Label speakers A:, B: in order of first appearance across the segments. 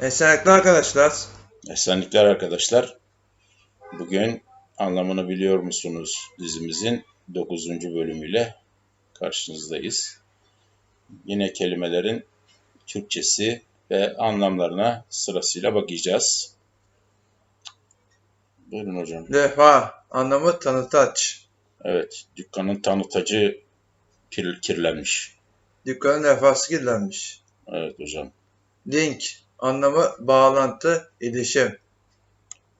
A: Esenlikler arkadaşlar.
B: Esenlikler arkadaşlar. Bugün anlamını biliyor musunuz dizimizin 9. bölümüyle karşınızdayız. Yine kelimelerin Türkçesi ve anlamlarına sırasıyla bakacağız. Buyurun hocam.
A: Levha anlamı tanıtaç.
B: Evet, dükkanın tanıtacı kir- kirlenmiş.
A: Dükkanın levhası kirlenmiş.
B: Evet hocam.
A: Link anlamı bağlantı, iletişim.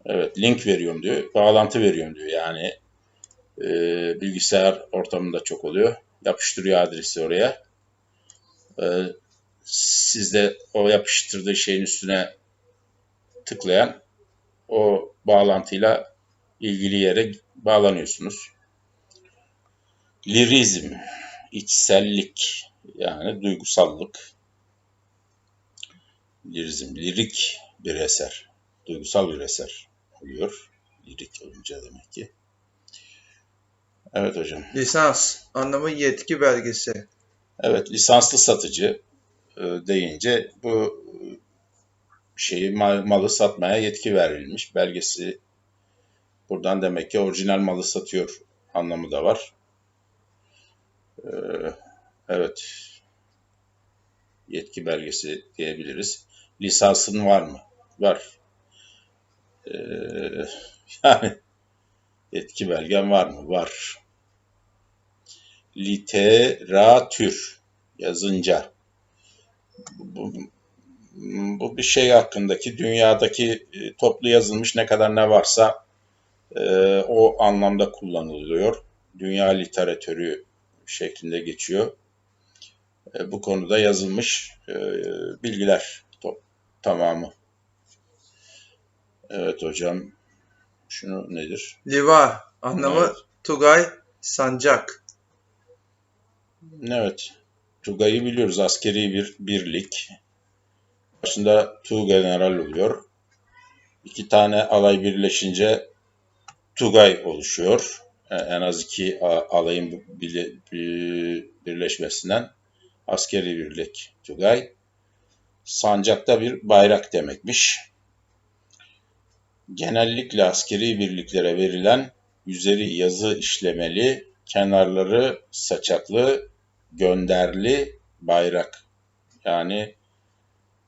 B: Evet, link veriyorum diyor, bağlantı veriyorum diyor. Yani e, bilgisayar ortamında çok oluyor. Yapıştırıyor adresi oraya. E, siz de o yapıştırdığı şeyin üstüne tıklayan o bağlantıyla ilgili yere bağlanıyorsunuz. Lirizm, içsellik yani duygusallık. Lirizm, lirik bir eser, duygusal bir eser oluyor. Lirik olunca demek ki. Evet hocam.
A: Lisans anlamı yetki belgesi.
B: Evet, lisanslı satıcı e, deyince bu e, şeyi mal- malı satmaya yetki verilmiş. Belgesi buradan demek ki orijinal malı satıyor anlamı da var. E, Evet. Yetki belgesi diyebiliriz. Lisansın var mı? Var. E, Yani yetki belgen var mı? Var. Literatür yazınca bu, bu bir şey hakkındaki dünyadaki e, toplu yazılmış ne kadar ne varsa e, o anlamda kullanılıyor. Dünya literatürü şeklinde geçiyor. E, bu konuda yazılmış e, bilgiler tamamı. Evet hocam. Şunu nedir?
A: Liva anlamı
B: Evet.
A: Tugay, sancak.
B: Evet. Tugay'ı biliyoruz. Askeri bir birlik. Başında Tu General oluyor. İki tane alay birleşince Tugay oluşuyor. E, En az iki alayın birleşmesinden askeri birlik Tugay. Sancakta bir bayrak demekmiş. Genellikle askeri birliklere verilen üzeri yazı işlemeli, kenarları saçaklı, gönderli bayrak. Yani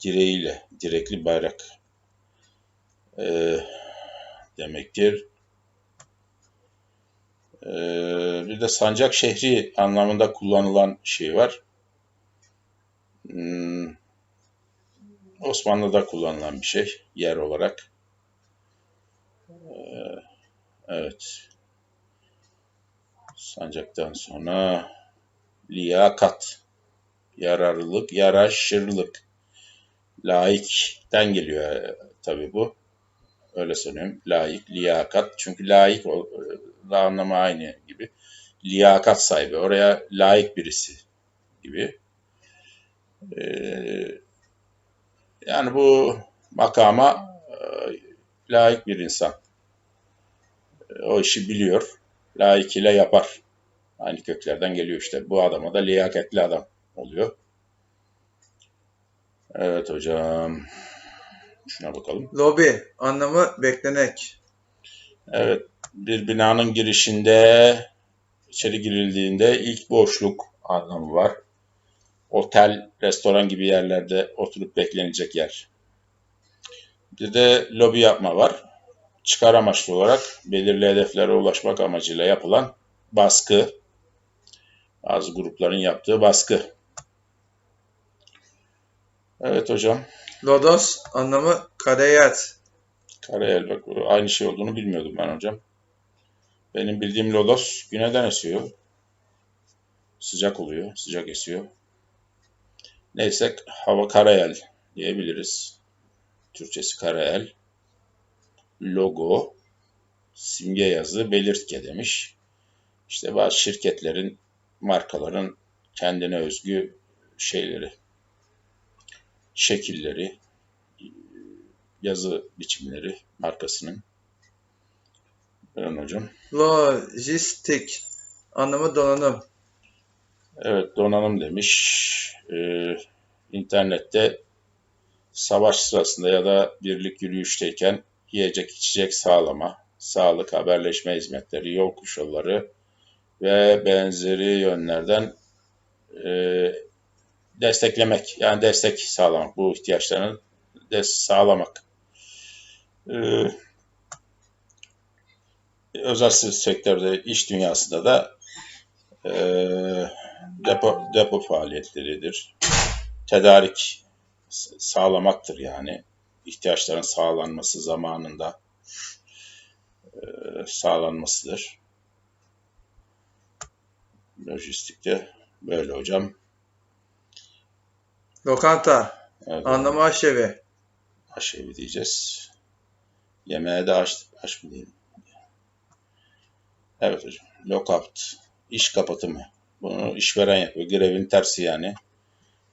B: direğiyle, direkli bayrak ee, demektir. Ee, bir de sancak şehri anlamında kullanılan şey var. Hmm, Osmanlı'da kullanılan bir şey yer olarak. Ee, evet. Sancaktan sonra liyakat, yararlılık, yaraşırlık. Laikten geliyor e, tabii bu. Öyle söyleyeyim. Laik, liyakat. Çünkü laik e, anlamı aynı gibi. Liyakat sahibi. Oraya layık birisi gibi. Ee, yani bu makama e, layık bir insan. E, O işi biliyor. Layık ile yapar. Aynı köklerden geliyor işte. Bu adama da liyakatli adam oluyor. Evet hocam. Şuna bakalım.
A: Lobi anlamı beklenek.
B: Evet, bir binanın girişinde içeri girildiğinde ilk boşluk anlamı var. Otel, restoran gibi yerlerde oturup beklenecek yer. Bir de lobi yapma var. Çıkar amaçlı olarak belirli hedeflere ulaşmak amacıyla yapılan baskı. Bazı grupların yaptığı baskı. Evet hocam.
A: Lodos anlamı karayet.
B: Karayel bak aynı şey olduğunu bilmiyordum ben hocam. Benim bildiğim lodos güneyden esiyor. Sıcak oluyor, sıcak esiyor. Neyse hava karayel diyebiliriz. Türkçesi karayel. Logo, simge yazı, belirtge demiş. İşte bazı şirketlerin, markaların kendine özgü şeyleri, şekilleri, yazı biçimleri markasının. Buyurun hocam.
A: Lojistik anlamı donanım.
B: Evet donanım demiş. Ee, internette savaş sırasında ya da birlik yürüyüşteyken yiyecek içecek sağlama, sağlık, haberleşme hizmetleri, yol koşulları ve benzeri yönlerden e, desteklemek, yani destek sağlamak, bu ihtiyaçlarını de sağlamak. E, özel sektörde, iş dünyasında da e, depo, depo faaliyetleridir. Tedarik sağlamaktır yani. ihtiyaçların sağlanması zamanında e, sağlanmasıdır. Lojistikte böyle hocam.
A: Lokanta.
B: Evet,
A: Anlamı aşevi.
B: aşevi diyeceğiz. Yemeğe de aç, aç mı diyelim? Evet hocam. Lockout. İş kapatımı. Bunu işveren yapıyor. Grevin tersi yani.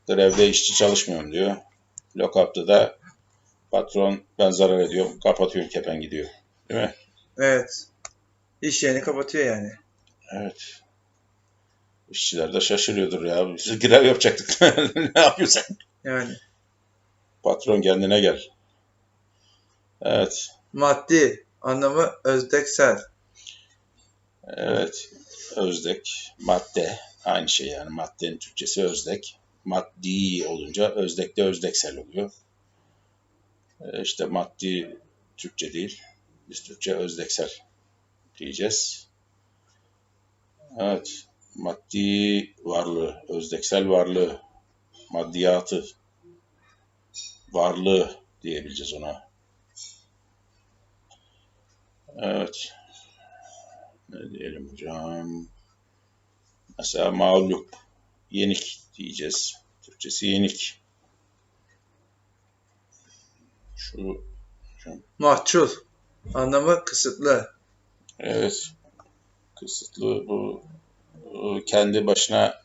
B: Grevde işçi çalışmıyorum diyor. Lockout'ta da patron ben zarar ediyorum. Kapatıyorum kepen gidiyor. Değil mi?
A: Evet. İş yerini kapatıyor yani.
B: Evet. İşçiler de şaşırıyordur ya. Biz grev yapacaktık. ne yapıyorsun?
A: Yani.
B: Patron kendine gel. Evet.
A: Maddi. Anlamı özdeksel.
B: Evet. Özdek, madde. Aynı şey yani. Maddenin Türkçesi özdek. Maddi olunca özdek de özdeksel oluyor. Ee, işte maddi Türkçe değil. Biz Türkçe özdeksel diyeceğiz. Evet. Maddi varlığı, özdeksel varlığı, maddiyatı, varlığı diyebileceğiz ona. Evet. Ne diyelim hocam? Mesela mağlup, yenik diyeceğiz. Türkçesi yenik. Şu hocam.
A: Mahçul. Anlamı kısıtlı.
B: Evet. Kısıtlı bu, kendi başına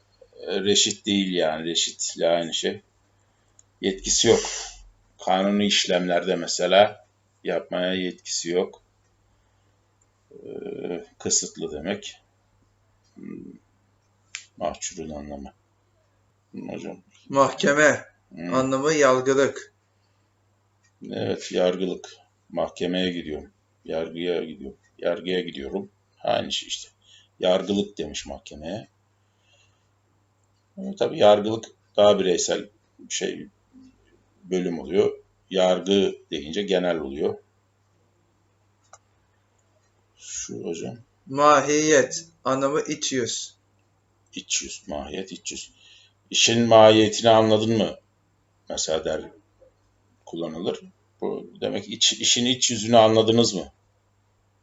B: e, reşit değil yani. Reşitle aynı şey. Yetkisi yok. Kanuni işlemlerde mesela yapmaya yetkisi yok. Ee, kısıtlı demek. Hmm, Mahçurun anlamı. Hmm, Hocam.
A: Mahkeme.
B: Hmm,
A: Anlamı yargılık.
B: Evet, yargılık. Mahkemeye gidiyorum. Yargıya gidiyorum. Yargıya gidiyorum. Aynı şey işte. Yargılık demiş mahkemeye. Ama tabii yargılık daha bireysel bir şey bölüm oluyor. Yargı deyince genel oluyor. Şu hocam.
A: Mahiyet. Anlamı iç yüz.
B: İç yüz, mahiyet iç yüz. İşin mahiyetini anladın mı? Mesela der kullanılır. Bu demek iç, işin iç yüzünü anladınız mı?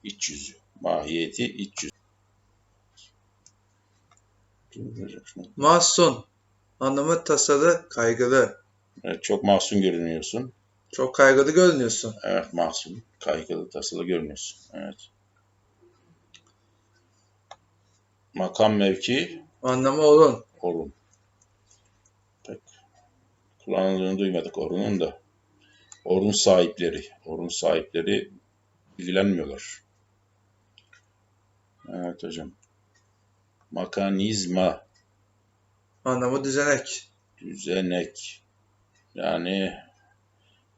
B: İç yüzü. Mahiyeti iç yüzü.
A: Mahzun. Anlamı tasalı, kaygılı.
B: Evet, çok mahzun görünüyorsun.
A: Çok kaygılı görünüyorsun.
B: Evet mahzun. Kaygılı tasılı görünüyorsun. Evet. Makam mevki
A: Anlamı olun.
B: orun. Pek kullanıldığını duymadık orunun da. Orun sahipleri. Orun sahipleri ilgilenmiyorlar. Evet hocam. Makanizma,
A: Anlamı düzenek.
B: düzenek. Yani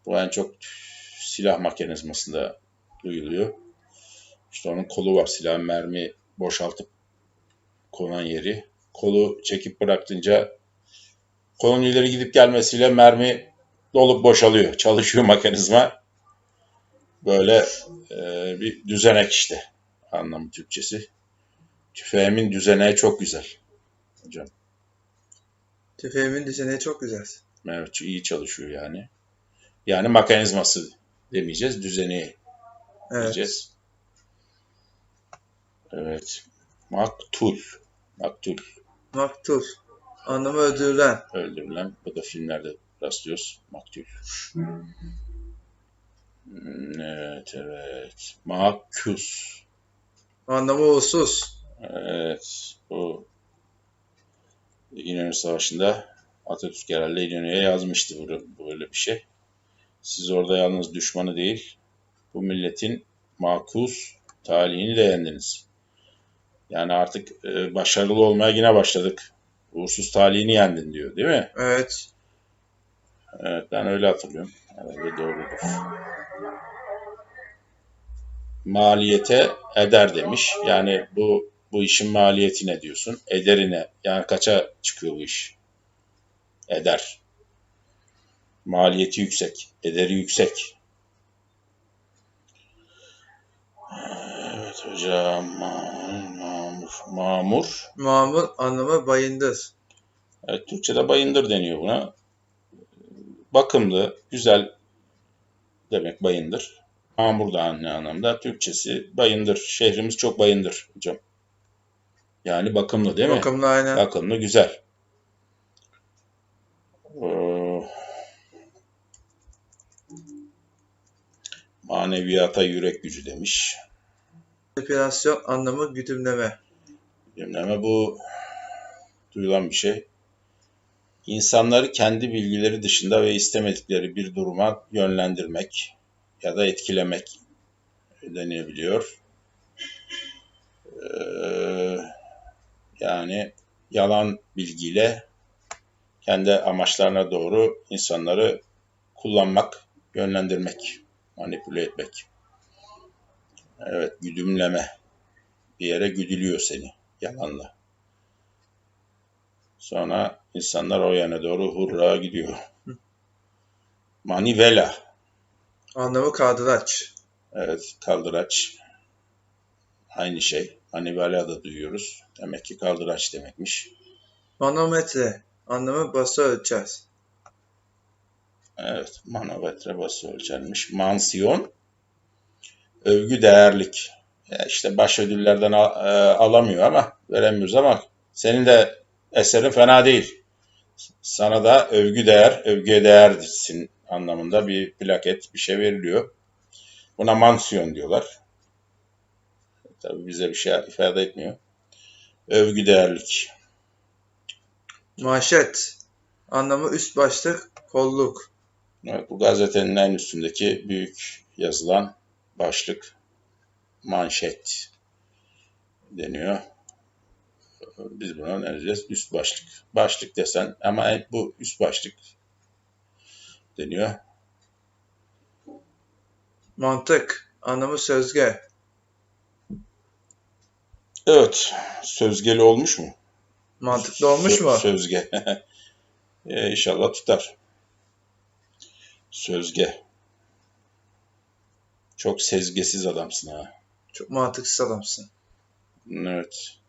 B: bu en çok silah mekanizmasında duyuluyor. İşte onun kolu var. Silah mermi boşaltıp konan yeri. Kolu çekip bıraktınca kolun ileri gidip gelmesiyle mermi dolup boşalıyor. Çalışıyor mekanizma. Böyle e, bir düzenek işte anlamı Türkçesi. Tüfeğimin düzeneği çok güzel. Hocam.
A: Tüfeğimin düzeneği çok güzel.
B: Evet, iyi çalışıyor yani. Yani mekanizması demeyeceğiz, düzeni
A: Evet.
B: diyeceğiz. Evet. Maktul. Maktul.
A: Maktul. Anlamı öldürülen.
B: Öldürülen. Bu da filmlerde rastlıyoruz. Maktul. Evet, evet. Makus.
A: Anlamı uğursuz.
B: Evet. Bu İnönü Savaşı'nda Atatürk herhalde İnönü'ye yazmıştı böyle bir şey. Siz orada yalnız düşmanı değil, bu milletin makus talihini de yendiniz. Yani artık e, başarılı olmaya yine başladık. Uğursuz talihini yendin diyor değil mi?
A: Evet.
B: Evet ben öyle hatırlıyorum. Herhalde doğrudur. Maliyete eder demiş. Yani bu bu işin maliyeti ne diyorsun? Ederine. Yani kaça çıkıyor bu iş? Eder. Maliyeti yüksek. Ederi yüksek. Evet hocam. Mamur. Mamur. Mamur
A: anlamı bayındır.
B: Evet, Türkçe'de bayındır deniyor buna. Bakımlı, güzel demek bayındır. Mamur da ne anlamda? Türkçesi bayındır. Şehrimiz çok bayındır hocam. Yani bakımlı değil mi?
A: Bakımlı aynen.
B: Bakımlı, güzel. Ee, maneviyata yürek gücü demiş.
A: Manipülasyon anlamı güdümleme.
B: Gündeme bu duyulan bir şey. İnsanları kendi bilgileri dışında ve istemedikleri bir duruma yönlendirmek ya da etkilemek denebiliyor. Ee, yani yalan bilgiyle kendi amaçlarına doğru insanları kullanmak, yönlendirmek, manipüle etmek. Evet, güdümleme. Bir yere güdülüyor seni yalanla. Sonra insanlar o yana doğru hurra gidiyor. Manivela.
A: Anlamı kaldıraç.
B: Evet, kaldıraç. Aynı şey. Manivela da duyuyoruz. Demek ki kaldıraç demekmiş.
A: Manometre anlamı bası ölçer.
B: Evet, manometre bası ölçermiş. Mansiyon. Övgü değerlik. Ya işte baş ödüllerden al- e, alamıyor ama veremiyoruz ama senin de eserin fena değil. Sana da övgü değer, övgüye değersin anlamında bir plaket, bir şey veriliyor. Buna mansiyon diyorlar. Tabii bize bir şey ifade etmiyor. Övgü değerlik.
A: Manşet anlamı üst başlık, kolluk.
B: Evet, bu gazetenin en üstündeki büyük yazılan başlık manşet deniyor. Biz buna ne diyeceğiz? Üst başlık. Başlık desen ama hep bu üst başlık deniyor.
A: Mantık anlamı sözge.
B: Evet. Sözgeli olmuş mu?
A: Mantıklı olmuş
B: Sö-
A: mu?
B: Sözge. e, inşallah tutar. Sözge. Çok sezgesiz adamsın ha.
A: Çok mantıksız adamsın.
B: Evet.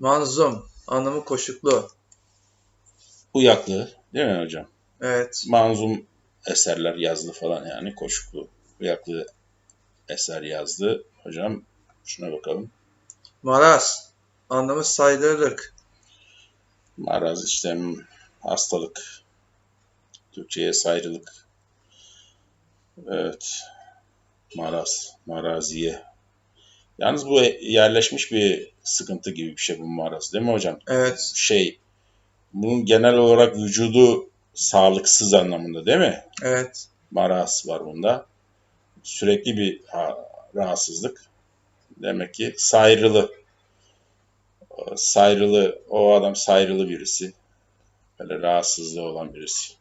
A: Manzum anlamı koşuklu.
B: Uyaklı değil mi hocam?
A: Evet.
B: manzum eserler yazdı falan yani koşuklu uyaklı eser yazdı. Hocam şuna bakalım.
A: Maraz anlamı saygılılık.
B: Maraz işte hastalık. Türkçe'ye sayrılık. Evet. Maraz. Maraziye. Yalnız bu yerleşmiş bir sıkıntı gibi bir şey bu maraz değil mi hocam?
A: Evet.
B: Şey bunun genel olarak vücudu sağlıksız anlamında değil mi?
A: Evet.
B: maraz var bunda. Sürekli bir ha- rahatsızlık. Demek ki sayrılı. Sayrılı, o adam sayrılı birisi. Böyle rahatsızlığı olan birisi.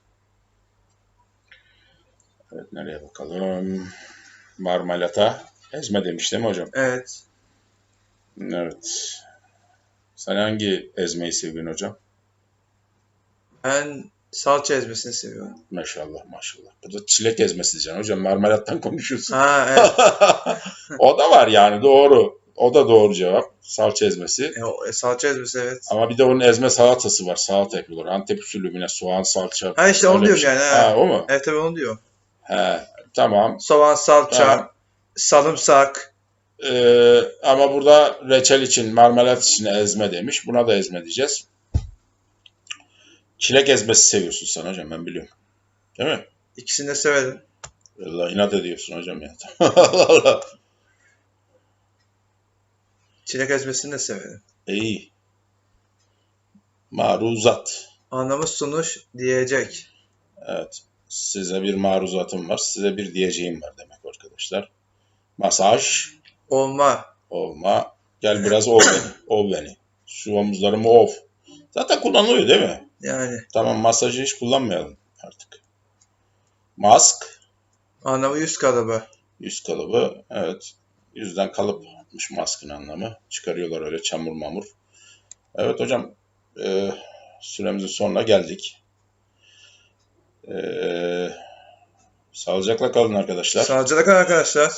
B: Evet, nereye bakalım? Marmalata. Ezme demiş değil mi hocam?
A: Evet.
B: Evet. Sen hangi ezmeyi seviyorsun hocam?
A: Ben salça ezmesini seviyorum.
B: Maşallah maşallah. Burada çilek ezmesi diyeceksin hocam. Marmelattan konuşuyorsun.
A: Ha evet.
B: o da var yani doğru. O da doğru cevap. Salça ezmesi.
A: E, o- e, salça ezmesi evet.
B: Ama bir de onun ezme salatası var. Salata yapıyorlar. Antep usulü soğan, salça.
A: Ha işte onu diyorum
B: şey.
A: yani. Ha.
B: Ha, o mu?
A: Evet tabii onu diyor.
B: He, tamam.
A: Soğan, salça,
B: Tamam.
A: Sarımsak.
B: Ee, ama burada reçel için, marmelat için ezme demiş. Buna da ezme diyeceğiz. Çilek ezmesi seviyorsun sen hocam ben biliyorum. Değil mi?
A: İkisini de severim.
B: Allah inat ediyorsun hocam ya. Allah Allah.
A: Çilek ezmesini de severim.
B: İyi. Maruzat.
A: Anlamı sunuş diyecek.
B: Evet. Size bir maruzatım var. Size bir diyeceğim var demek arkadaşlar. Masaj
A: Olma.
B: olma. Gel biraz ov beni. Ov beni. Şu omuzlarımı ov. Zaten kullanılıyor değil mi?
A: Yani
B: Tamam masajı hiç kullanmayalım artık. Mask,
A: anlamı yüz kalıbı.
B: yüz kalıbı. Evet. Yüzden kalıpmış maskın anlamı. Çıkarıyorlar öyle çamur mamur. Evet hocam. e, süremizin sonuna geldik. E, sağlıcakla kalın arkadaşlar.
A: Sağlıcakla kalın arkadaşlar.